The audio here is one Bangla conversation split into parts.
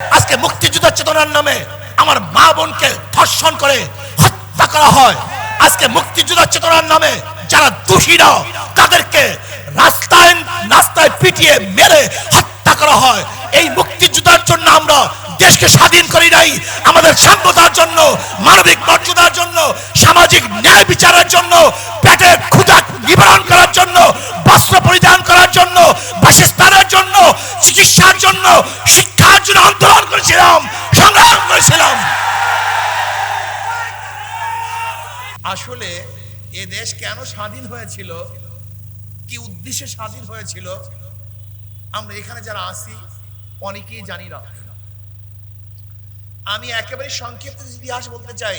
আজকে মুক্তিযুদ্ধ চেতনার নামে আমার মা বোনকে ধর্ষণ করে হত্যা করা হয়। আজকে মুক্তিযুদ্ধ চেতনার নামে যারা দোষীরা, তাদেরকে রাস্তায় রাস্তায় পিটিয়ে মেরে হত্যা করা হয়। এই মুক্তিযুদ্ধের জন্য আমরা দেশকে স্বাধীন করি নাই, আমাদের সাম্যতার জন্য, মানবিক মর্যাদার জন্য, সামাজিক ন্যায় বিচারের জন্য, পেটের ক্ষুধা নিবারণ করার জন্য, বস্ত্র পরিধান করার জন্য, বাসস্থানের জন্য, চিকিৎসার জন্য, শিক্ষার জন্য আন্দোলন করেছিলাম, সংগ্রাম করেছিলাম। আসলে এ দেশ কেন স্বাধীন হয়েছিল? কি উদ্দেশ্যে স্বাধীন হয়েছিল? আমরা এখানে যারা আছি, অনেকেই জানি না। আমি একেবারে সংক্ষিপ্ত ইতিহাস বলতে চাই।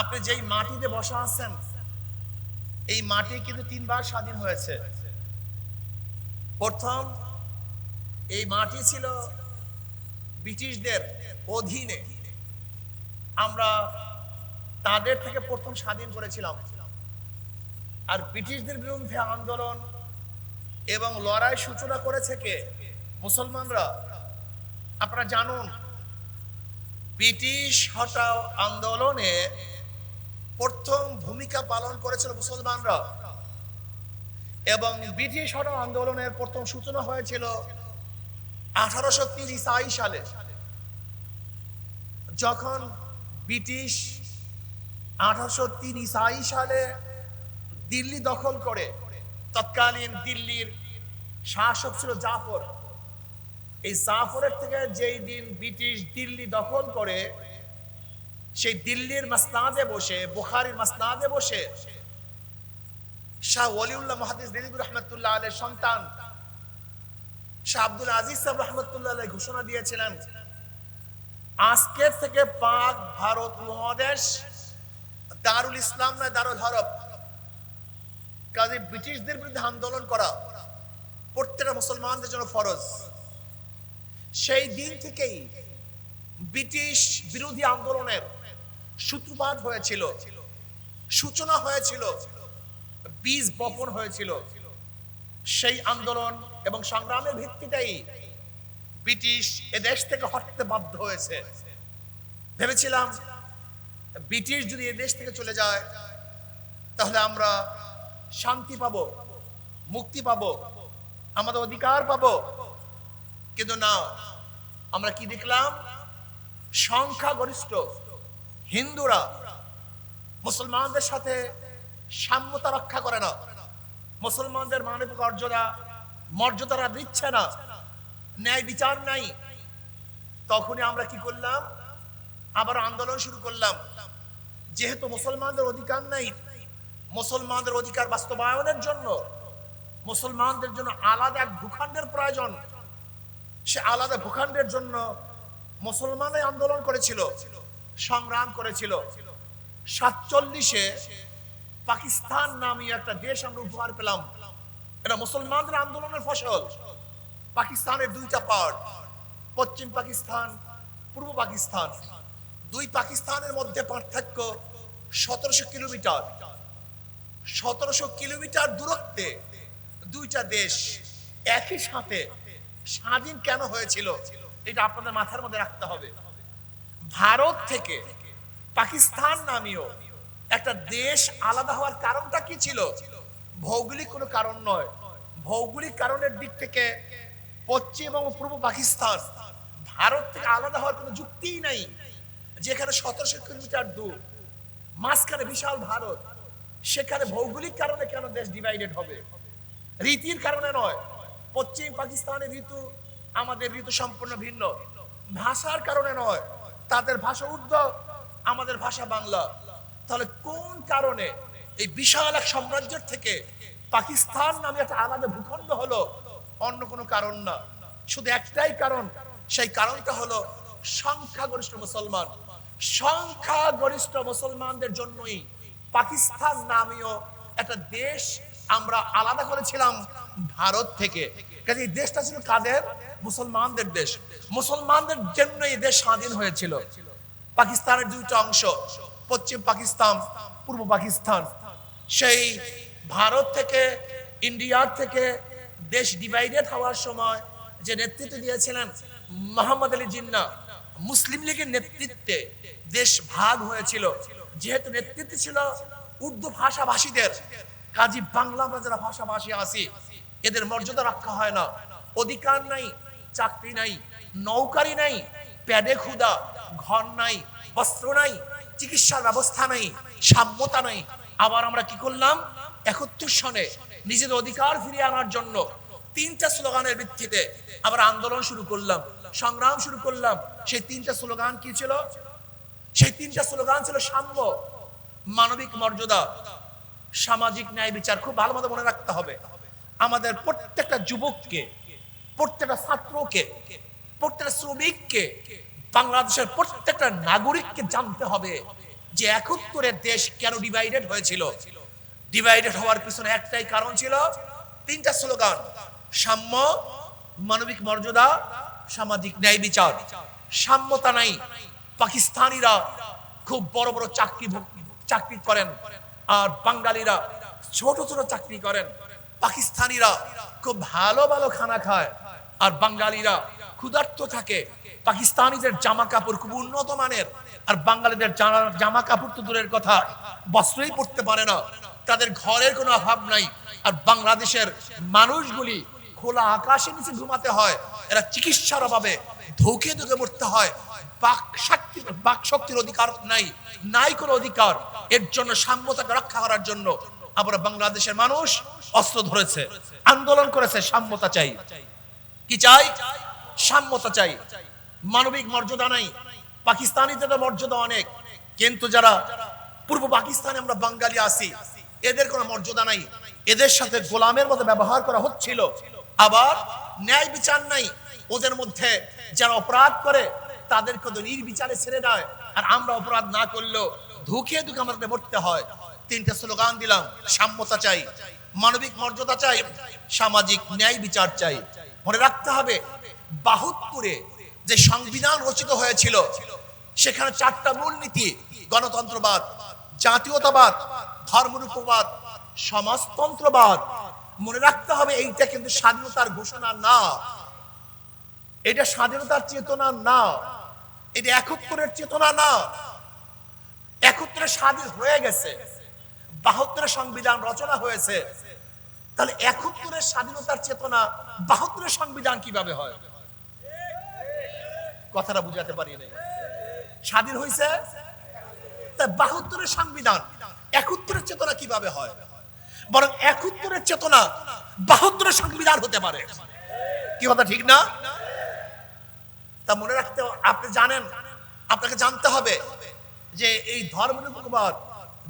আপনি যেই মাটিতে বসা আছেন, এই মাটি কিন্তু তিনবার স্বাধীন হয়েছে। প্রথম, এই মাটি ছিল ব্রিটিশদের অধীনে। আমরা তাদের থেকে প্রথম স্বাধীন করেছিলাম। আর ব্রিটিশদের বিরুদ্ধে আন্দোলন এবং লড়াই সূচনা করেছে কে? মুসলমানরা। আপনারা জানুন ব্রিটিশ হটাও আন্দোলনে প্রথম ভূমিকা পালন করেছিল মুসলমানরা। এবং ব্রিটিশ হটাও আন্দোলনের প্রথম সূচনা হয়েছিল আঠারোশো তিরিশ সালে। যখন ব্রিটিশ আঠারোশো ইসাই সালে দিল্লি দখল করে, তৎকালীন দিল্লির শাসক ছিল জাফর। এই জাফরের থেকে যেই দিন ব্রিটিশ দিল্লি দখল করে, সেই দিল্লির মাসনাদে বসে, বুখারির মাসনাদে বসে, শাহ ওলিউল্লাহ মহাদিস দিলীপুর রহমতুল্লাহ আলের সন্তান, শাহ আব্দুল আজিজ সাহেব রহমতুল্লাহ আলাই ঘোষণা দিয়েছিলেন আজকের থেকে পাক ভারত মহাদেশ দারুল ইসলাম নয় দারুল হরব কাজে ব্রিটিশদের বিরুদ্ধে আন্দোলন করা প্রত্যেকটা মুসলমানদের জন্য ফরজ। সেই দিন থেকেই ব্রিটিশ বিরোধী আন্দোলনের সূত্রপাত হয়েছিল, সূচনা হয়েছিল, বীজ বপন হয়েছিল। সেই আন্দোলন এবং সংগ্রামের ভিত্তিতেই ব্রিটিশ এদেশ থেকে হটতে বাধ্য হয়েছে। ভেবেছিলাম ব্রিটিশ যদি এদেশ থেকে চলে যায়, তাহলে আমরা শান্তি পাবো, মুক্তি পাবো, আমাদের অধিকার পাবো। কিন্তু না আমরা কি দেখলাম? সংখ্যাগরিষ্ঠ হিন্দুরা মুসলমানদের সাথে সাম্যতা রক্ষা করে না। মুসলমানদের মানবিক মর্যাদা, মর্যাদারা দিচ্ছে না। ন্যায় বিচার নাই। তখনই আমরা কি করলাম? আবার আন্দোলন শুরু করলাম। যেহেতু মুসলমানদের অধিকার নাই, মুসলমানদের অধিকার বাস্তবায়নের জন্য, মুসলমানদের জন্য আলাদা এক ভূখণ্ডের প্রয়োজন। সে আলাদা ভূখণ্ডের জন্য মুসলমানে আন্দোলন করেছিল, সংগ্রাম করেছিল। সাতচল্লিশে পাকিস্তান নামী একটা দেশ আমরা উপহার পেলাম। এটা মুসলমানদের আন্দোলনের ফসল। পাকিস্তানের দুইটা পার্ট পশ্চিম পাকিস্তান, পূর্ব পাকিস্তান। দুই পাকিস্তানের মধ্যে পার্থক্য সতেরোশো কিলোমিটার। সতেরোশো কিলোমিটার দূরত্বে দুইটা দেশ একই সাথে স্বাধীন কেন হয়েছিল? এটা আপনাদের মাথার মধ্যে রাখতে হবে। ভারত থেকে পাকিস্তান নামীয় একটা দেশ আলাদা হওয়ার কারণটা কি ছিল? ভৌগোলিক কোনো কারণ নয়। ভৌগোলিক কারণের দিক থেকে পশ্চিম এবং পূর্ব পাকিস্তান ভারত থেকে আলাদা হওয়ার কোনো যুক্তিই নাই। যেখানে সতেরোশো কিলোমিটার দূর, মাঝখানে বিশাল ভারত, সেখানে ভৌগোলিক কারণে কেন দেশ ডিভাইডেড হবে? রীতির কারণে নয়। পশ্চিম পাকিস্তানের ঋতু আমাদের ঋতু সম্পূর্ণ ভিন্ন। ভাষার কারণে নয়, তাদের ভাষা উর্দু, আমাদের ভাষা বাংলা। তাহলে কোন কারণে এই বিশাল এক সাম্রাজ্যের থেকে পাকিস্তান নামে একটা আলাদা ভূখণ্ড হলো? অন্য কোনো কারণ না। শুধু একটাই কারণ, সেই কারণটা হলো সংখ্যাগরিষ্ঠ মুসলমান। সংখ্যাগরিষ্ঠ মুসলমানদের জন্যই পাকিস্তান নামীয় একটা দেশ আমরা আলাদা করেছিলাম। ভারত থেকে। কাজে এই দেশটা ছিল কাদের? মুসলমানদের দেশ। মুসলমানদের জন্য এই দেশ স্বাধীন হয়েছিল। পাকিস্তানের দুইটা অংশ, পশ্চিম পাকিস্তান, পূর্ব পাকিস্তান। সেই ভারত থেকে, ইন্ডিয়ার থেকে দেশ ডিভাইডেড হওয়ার সময় যে নেতৃত্ব দিয়েছিলেন মোহাম্মদ আলী জিন্না, মুসলিম লীগের নেতৃত্বে দেশ ভাগ হয়েছিল। যেহেতু নেতৃত্বে ছিল উর্দু ভাষাভাষীদের, কাজী বাংলা আমরা যারা ভাষাভাষী আছি এদের মর্যাদা রক্ষা হয় না। অধিকার নাই, চাকরি নাই, নৌকারি নাই, প্যাডে ক্ষুদা ঘর নাই, বস্ত্র নাই, চিকিৎসার ব্যবস্থা নাই, সাম্যতা নাই। আবার আমরা কি করলাম? একত্রিশ সনে নিজেদের অধিকার ফিরিয়ে আনার জন্য তিনটা স্লোগানের ভিত্তিতে আবার আন্দোলন শুরু করলাম। সংগ্রাম শুরু করলাম। সেই তিনটা স্লোগান কি ছিল? সেই তিনটা স্লোগান ছিল সাম্য, মানবিক মর্যাদা, সামাজিক ন্যায় বিচার। খুব ভালো মতো মনে রাখতে হবে। আমাদের প্রত্যেকটা যুবককে, প্রত্যেকটা ছাত্রকে, প্রত্যেকটা শ্রমিককে, বাংলাদেশের প্রত্যেকটা নাগরিককে জানতে হবে যে একত্তরের দেশ কেন ডিভাইডেড হয়েছিল। ডিভাইডেড হওয়ার পিছনে একটাই কারণ ছিল, তিনটা স্লোগান, সাম্য, মানবিক মর্যাদা, সামাজিক ন্যায় বিচার। সাম্যতা নাই, পাকিস্তানিরা খুব বড় বড় চাকরি চাকরি করেন, আর বাঙালিরা ছোট ছোট চাকরি করেন। পাকিস্তানিরা খুব ভালো ভালো খানা খায়, আর বাঙালিরা ক্ষুধার্ত থাকে। পাকিস্তানিদের জামা কাপড় খুব উন্নত মানের, আর বাঙালিদের জামা- কাপড় তো দূরের কথা, বস্ত্রই পড়তে পারে না। তাদের ঘরের কোনো অভাব নাই, আর বাংলাদেশের মানুষগুলি খোলা আকাশের নিচে ঘুমাতে হয়, এরা চিকিৎসার অভাবে ধোকে ধোকে মরতে হয়। বাক শক্তি, বাক শক্তির অধিকার নাই নাই কোনো অধিকার। এর জন্য সাম্যতাকে রক্ষা করার জন্য আমরা বাংলাদেশের মানুষ অস্ত্র ধরেছে, আন্দোলন করেছে, সাম্যতা চাই। কি চাই? সাম্যতা চাই। মানবিক মর্যাদা নাই। পাকিস্তানিদের মর্যাদা অনেক, কিন্তু যারা পূর্ব পাকিস্তানে আমরা বাঙালি আছি, এদের কোনো মর্যাদা নাই। এদের সাথে গোলামের মতো ব্যবহার করা হচ্ছিল। আবার ন্যায় বিচার নাই। ওদের মধ্যে যারা অপরাধ করে, তাদেরকে তো নির্বিচারে ছেড়ে দেয়। আর আমরা অপরাধ না করলেও ধুকে ধুকে আমাদের মরতে হয়। তিনটা স্লোগান দিলাম, সাম্যতা চাই, মানবিক মর্যাদা চাই, সামাজিক ন্যায় বিচার চাই। মনে রাখতে হবে, বাহুতপুরে যে সংবিধান রচিত হয়েছিল, সেখানে চারটা মূলনীতি, গণতন্ত্রবাদ, জাতীয়তাবাদ ধর্মরূপবাদ সমাজতন্ত্রবাদ। মনে রাখতে হবে, এইটা কিন্তু স্বাধীনতার ঘোষণা না। এটা স্বাধীনতার চেতনা না। এটা একত্রের চেতনা না। একত্রে স্বাধীন হয়ে গেছে। বাহাত্তরের সংবিধান রচনা হয়েছে। তাহলে একত্তরের স্বাধীনতার চেতনা বাহাত্তরের সংবিধান কীভাবে হয়? কথাটা বুঝাতে পারি নাই। স্বাধীন হয়েছে বাহাত্তরের সংবিধান একত্তরের চেতনা কীভাবে হয়? বরং একত্তরের চেতনা বাহাত্তরের সংবিধান হতে পারে। কি কথা, ঠিক না? তা মনে রাখতে আপনি জানেন, আপনাকে জানতে হবে যে এই ধর্মনিরপেক্ষবাদ,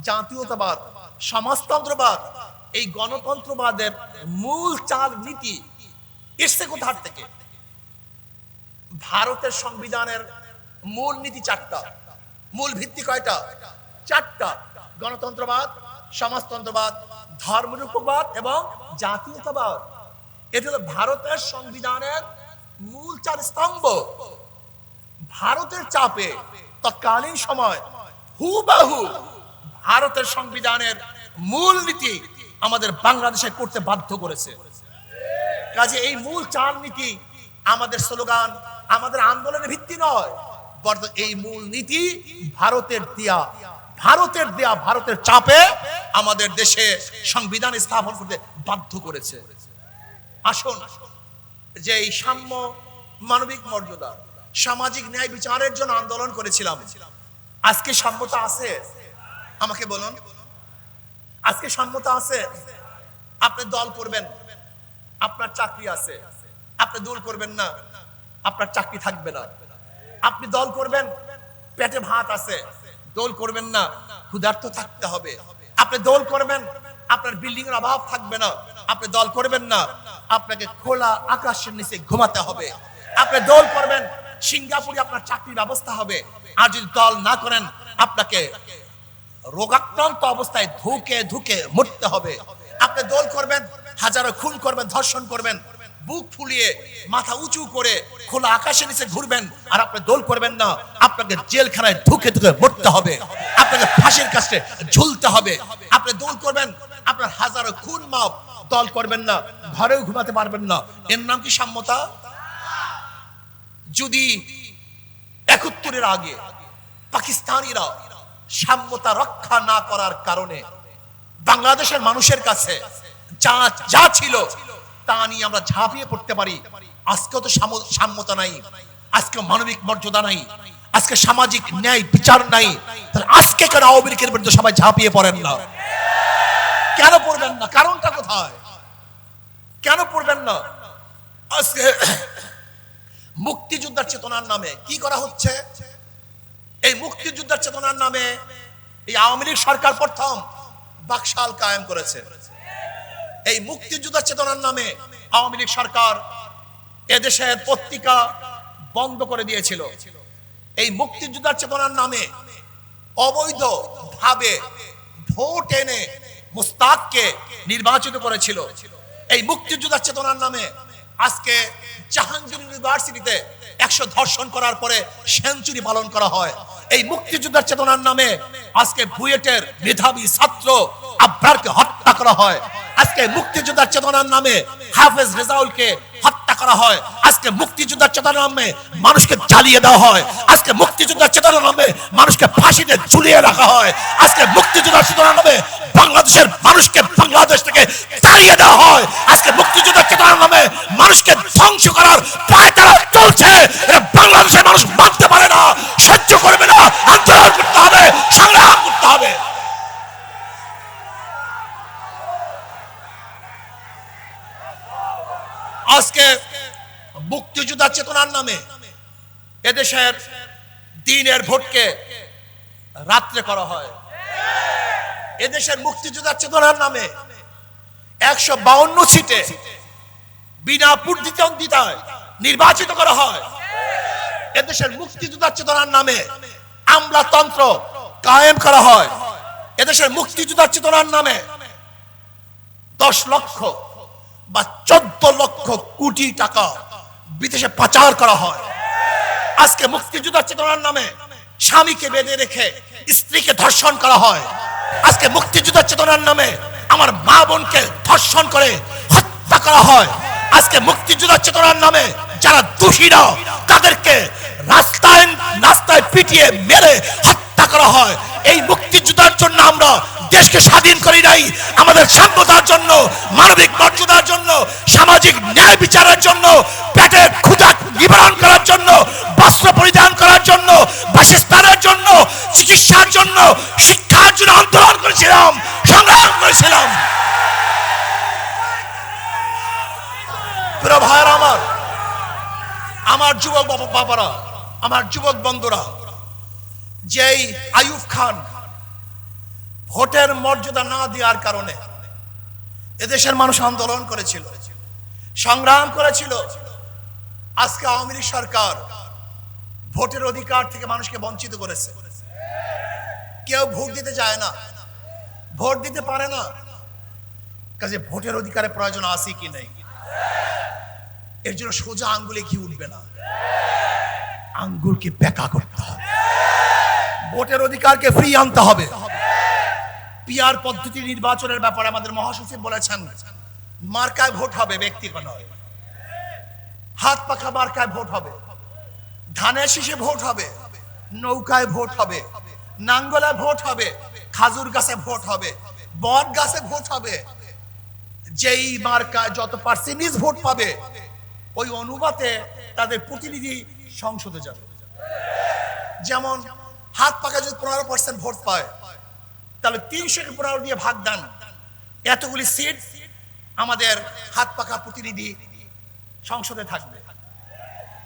জাতীয়তাবাদ সমাজতন্ত্রবাদ, এই গণতন্ত্রবাদের মূল চার নীতি এসছে কোথার থেকে? ভারতের সংবিধানের মূল নীতি চারটা। মূল ভিত্তি কয়টা? চারটা। গণতন্ত্রবাদ, সমাজতন্ত্রবাদ ধর্মরূপবাদ এবং জাতীয়তাবাদ। এটা হলো ভারতের সংবিধানের মূল চার স্তম্ভ। ভারতের চাপে তৎকালীন সময় হুবাহু ভারতের সংবিধানের মূল নীতি আমাদের বাংলাদেশে করতে বাধ্য করেছে। কাজে এই মূল চার নীতি আমাদের স্লোগান, আমাদের আন্দোলনের ভিত্তি নয়, বরং এই মূল নীতি ভারতের দেয়া ভারতের দেয়া, ভারতের চাপে আমাদের দেশে সংবিধান স্থাপন করতে বাধ্য করেছে। আসুন, যে এই সাম্য মানবিক মর্যাদা, সামাজিক ন্যায় বিচারের জন্য আন্দোলন করেছিলাম, আজকে সাম্যতা আছে? আমাকে বলুন। আজকে সাম্যতা আছে? আপনি দল করবেন। আপনার চাকরি আছে। আপনি দূর করবেন না। আপনার চাকরি থাকবে না। আপনি দল করবেন, পেটে ভাত আছে। দোল করবেন না, ক্ষুধার্ত থাকতে হবে। আপনি দোল করবেন, আপনার বিল্ডিং এর অভাব থাকবে না। আপনি দল করবেন না, আপনাকে খোলা আকাশের নিচে ঘুমাতে হবে। আপনি দল করবেন, সিঙ্গাপুরে আপনার চাকরির ব্যবস্থা হবে। আর যদি দল না করেন, আপনাকে রোগাক্রান্ত অবস্থায় ধুকে ধুকে মরতে হবে। আপনি দোল করবেন, হাজারো খুন করবেন, ধর্ষণ করবেন, বুক ফুলিয়ে, মাথা উঁচু করে, খোলা আকাশের নিচে ঘুরবেন, আর আপনি দোল করবেন না, আপনাকে জেলখানায় ধুকে ধুকে মরতে হবে। আপনাকে ফাঁসির কাছে ঝুলতে হবে। আপনি দোল করবেন, আপনার হাজারো খুন মাপ দল করবেন না, ঘরেও ঘুমাতে পারবেন না। এর নাম কি সাম্যতা? যদি একাত্তরের আগে পাকিস্তানিরা সাম্যতা রক্ষা না করার কারণে বাংলাদেশের মানুষের কাছে যা যা ছিল, তা নিয়ে আমরা ঝাঁপিয়ে পড়তে পারি। আজকেও তো সাম্যতা নাই। আজকে মানবিক মর্যাদা নাই। আজকে সামাজিক ন্যায় বিচার নাই। তাহলে আজকে কেন আওয়ামী লীগের বিরুদ্ধে সবাই ঝাঁপিয়ে পড়েন না? কেন পড়বেন না? কারণটা কোথায়? কেন পড়বেন না? আজকে মুক্তিযোদ্ধার চেতনার নামে কি করা হচ্ছে? এই মুক্তিযোদ্ধার চেতনার নামে এই আওয়ামী লীগ সরকার প্রথম বাকশাল কায়েম করেছে। এই মুক্তিযোদ্ধার চেতনার নামে আওয়ামী লীগ সরকার এদেশের পত্রিকা বন্ধ করে দিয়েছিল। এই মুক্তিযোদ্ধার চেতনার নামে অবৈধ ভাবে ভোট এনে মুস্তাককে নির্বাচিত করেছিল। এই মুক্তিযোদ্ধার চেতনার নামে আজকে জাহাঙ্গীর ইউনিভার্সিটিতে একশো ধর্ষণ করার পরে সেঞ্চুরি পালন করা হয়। এই মুক্তিযুদ্ধের চেতনার নামে আজকে বুয়েটের মেধাবী ছাত্র আব্রারকে হত্যা করা হয়। আজকে মুক্তিযোদ্ধার চেতনার নামে হাফেজ রেজাউলকে হত্যা করা হয়। আজকে মুক্তিযোদ্ধার চেতনার নামে মানুষকে জ্বালিয়ে দেওয়া হয়। আজকে মুক্তিযোদ্ধার চেতনার নামে মানুষকে ফাঁসিতে ঝুলিয়ে রাখা হয়। আজকে মুক্তিযোদ্ধার চেতনার নামে বাংলাদেশের মানুষকে বাংলাদেশ থেকে তাড়িয়ে দেওয়া হয়। আজকে মুক্তিযোদ্ধার চেতনার নামে মানুষকে ধ্বংস করার পায়ে তারা চলছে। এটা বাংলাদেশের মানুষ মানতে পারে না, সহ্য করবে না, আন্দোলন করতে হবে, সংগ্রাম করতে হবে। আজকে মুক্তিযোদ্ধার চেতনার নামে এদেশের দিনের ভোটকে রাত্রে করা হয়। এদেশের মুক্তিযোদ্ধার চেতনার নামে একশো বাউন্ন সিটে বিনা প্রতিদ্বন্দ্বিতায় নির্বাচিত করা হয়। এদেশের মুক্তিযোদ্ধার চেতনার নামে আমলাতন্ত্র কায়েম করা হয়। এদেশের মুক্তিযোদ্ধার চেতনার নামে দশ লক্ষ বা চোদ্দ লক্ষ কোটি টাকা বিদেশে পাচার করা হয়। আজকে মুক্তিযোদ্ধার চেতনার নামে স্বামীকে বেঁধে রেখে স্ত্রীকে ধর্ষণ করা হয়। আজকে মুক্তিযোদ্ধার চেতনার নামে আমার মা বোনকে ধর্ষণ করে হত্যা করা হয়। আজকে মুক্তিযোদ্ধার চেতনার নামে যারা দোষীরা তাদেরকে রাস্তায় রাস্তায় পিটিয়ে মেরে হত্যা করা হয়। এই মুক্তিযোদ্ধার জন্য আমরা দেশকে স্বাধীন করি নাই। আমাদের সাম্যতার জন্য, মানবিক মর্যাদার জন্য, সামাজিক ন্যায় বিচারের জন্য পেটের ক্ষুধা নিবারণ করার জন্য, বস্ত্র পরিধান করার জন্য, বাসস্থানের জন্য, চিকিৎসার জন্য, শিক্ষার জন্য আন্দোলন করেছিলাম, সংগ্রাম করেছিলাম। ভাইয়ের আমার আমার যুবক বাবারা, আমার যুবক বন্ধুরা, যেই আয়ুব খান ভোটের মর্যাদা না দেওয়ার কারণে এদেশের মানুষ আন্দোলন করেছিল, সংগ্রাম করেছিল। আজকে আওয়ামী লীগ সরকার ভোটের অধিকার থেকে মানুষকে বঞ্চিত করেছে। কেউ ভোট দিতে যায় না, ভোট দিতে পারে না। কাজে ভোটের অধিকারের প্রয়োজন আছে কি নেই? এর জন্য সোজা আঙ্গুলে কি উঠবে না। আঙ্গুলকে বেকা করতে হবে। ভোটের অধিকারকে ফ্রি আনতে হবে। পিয়ার পদ্ধতি নির্বাচনের ব্যাপারে আমাদের মহাসচিব বলেছেন, মার্কায় ভোট হবে ব্যক্তিগত নয়। হাত পাখা মার্কায় ভোট হবে। ধানের শীষে ভোট হবে। নৌকায় ভোট হবে। নাঙ্গলে ভোট হবে। খাজুর গাছে ভোট হবে। বট গাছে ভোট হবে। যেই মার্কায় যত পার্সেন্টেজ ভোট পাবে, ওই অনুপাতে তাদের প্রতিনিধি সংসদে যাবে। যেমন হাত পাকা যদি পনেরো পার্সেন্ট ভোট পায় তাহলে তিনশোকে পনেরো দিয়ে ভাগ দেন। এতগুলি সিট আমাদের হাত পাকা প্রতিনিধি সংসদে থাকবে।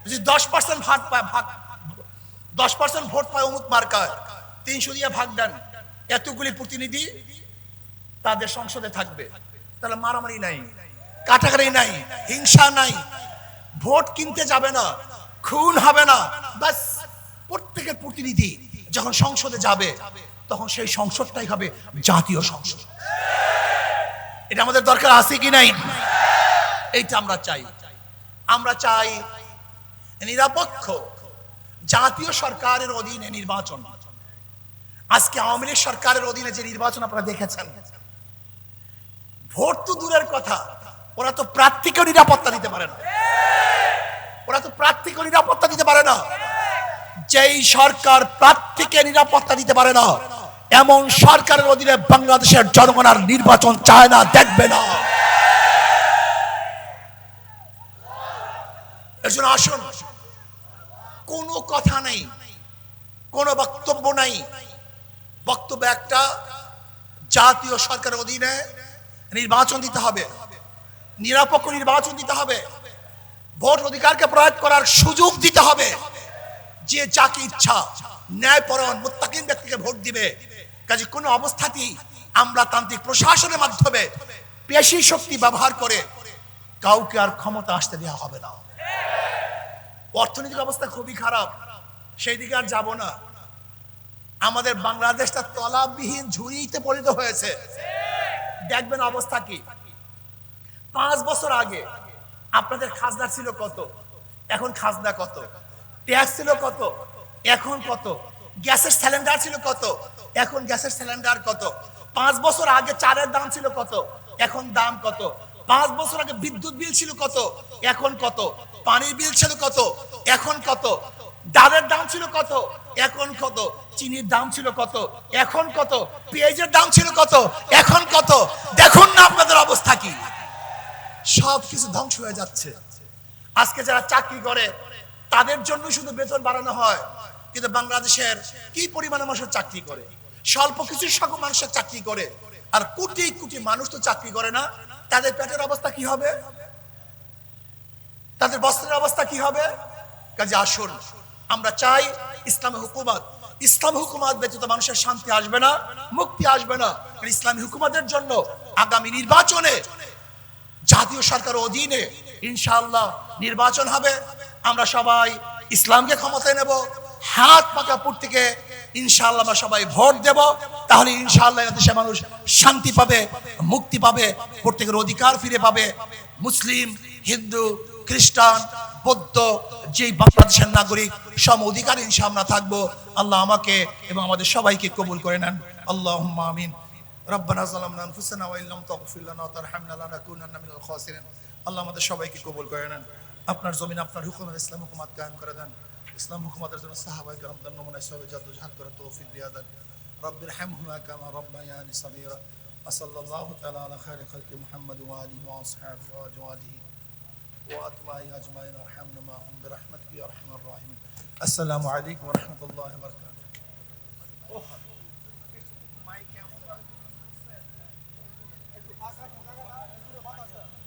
যদি দশ পার্সেন্ট ভাগ পায়, ভাগ দশ পার্সেন্ট ভোট পায় অমুক মার্কায়, তিনশো দিয়ে ভাগ দেন। এতগুলি প্রতিনিধি তাদের সংসদে থাকবে। তাহলে মারামারি নাই কাটাকারি নাই, হিংসা নাই, ভোট কিনতে যাবে না, খুন হবে না বাস প্রত্যেকের প্রতিনিধি যখন সংসদে যাবে তখন সেই সংসদটাই হবে জাতীয় সংসদ। এটা আমাদের দরকার আছে কি নাই? এইটা আমরা চাই। আমরা চাই নিরপেক্ষ জাতীয় সরকারের অধীনে নির্বাচন। আজকে আওয়ামী লীগ সরকারের অধীনে যে নির্বাচন আপনারা দেখেছেন, ভোট তো দূরের কথা, ওরা তো প্রার্থীকেও নিরাপত্তা দিতে পারে না। ওরা তো প্রার্থীকে নিরাপত্তা দিতে পারে না। যেই সরকার প্রার্থীকে নিরাপত্তা দিতে পারে না, এমন সরকারের অধীনে বাংলাদেশের জনগণ আর নির্বাচন চায় না, দেখবে না। আসুন, কোনো কথা নেই বক্তব্য নাই। বক্তব্য একটা, জাতীয় সরকারের অধীনে নির্বাচন দিতে হবে, নিরপেক্ষ নির্বাচন দিতে হবে, ভোট অধিকারকে প্রয়োগ করার সুযোগ দিতে হবে। যে যাকে ইচ্ছা ন্যায়পরায়ণ মুত্তাকিন ব্যক্তিকে ভোট দিবে। কাজে কোনো অবস্থাতেই আমরা তান্ত্রিক প্রশাসনের মাধ্যমে পেশি শক্তি ব্যবহার করে কাউকে আর ক্ষমতা আসতে দেওয়া হবে না। অর্থনৈতিক অবস্থা খুবই খারাপ। সেই দিকে আর যাব না। আমাদের বাংলাদেশটা তলাবিহীন ঝুড়িতে পরিণত হয়েছে। দেখবেন অবস্থা কি? পাঁচ বছর আগে আপনাদের খাজনা ছিল কত? এখন খাজনা কত? ট্যাক্স ছিল কত? এখন কত? গ্যাসের সিলিন্ডার ছিল কত? এখন গ্যাসের সিলিন্ডার কত? পাঁচ বছর আগে চালের দাম ছিল কত? এখন দাম কত? পাঁচ বছর আগে বিদ্যুৎ বিল ছিল কত? এখন কত? পানির বিল ছিল কত? এখন কত? ডালের দাম ছিল কত? এখন কত? চিনির দাম ছিল কত? এখন কত? পেঁয়াজের দাম ছিল কত? এখন কত? দেখুন না আপনাদের অবস্থা কি? সব কিছু ধ্বংস হয়ে যাচ্ছে। আজকে যারা চাকরি করে তাদের জন্য শুধু বেতন বাড়ানো হয়। কিন্তু বাংলাদেশের কি পরিমাণে মানুষের চাকরি করে? স্বল্প কিছু সংখ্যক মানুষের চাকরি করে। আর কোটি কোটি মানুষ তো চাকরি করে না। তাদের পেটের অবস্থা কি হবে? তাদের বস্ত্রের অবস্থা কি হবে? কাজে আসুন। আমরা চাই ইসলামী হুকুমত। ইসলামী হুকুমত ব্যতীত মানুষের শান্তি আসবে না, মুক্তি আসবে না। ইসলামী হুকুমতের জন্য আগামী নির্বাচনে জাতীয় সরকার অধীনে ইনশাআল্লাহ নির্বাচন হবে। আমরা সবাই ইসলামকে ক্ষমতায় নেব, হাত পাকা থেকে ইনশাআল্লাহ আমরা সবাই ভোট দেব। তাহলে ইনশাআল্লাহ দেশে মানুষ শান্তি পাবে, মুক্তি পাবে, প্রত্যেকের অধিকার ফিরে পাবে। মুসলিম, হিন্দু, খ্রিস্টান, বৌদ্ধ, যেই বাংলাদেশের নাগরিক, সম অধিকার ইনশাআল্লাহ আমরা থাকব। আল্লাহ আমাকে এবং আমাদের সবাইকে কবুল করে নেন। আল্লাহ আমিন। যালামনা আনফুসানা ওয়া ইল্লাম তাগফির লানা ওয়া তারহামনা লানাকুনান্না মিনাল খাসিরিন। আল্লাহ আমাদের সবাইকে কবুল করে নেন। আপনার জমিন আপনার হুকুমের ইসলাম হুকুমাত কায়েম করে দেন ইসলাম হুকুমাতের জন্য সাহাবায়ে কেরামদের নমুনায় সবে জাদু জাহান করে তৌফিক দিয়া দেন রব্বির হামহুমা কামা রব্বায়ানি সাগীরা وصلى الله تعالى على خير خلق محمد وآله وأصحابه وأزواجه وأتباعه أجمعين وارحمنا معهم برحمتك يا أرحم الراحمين السلام عليكم ورحمة الله وبركاته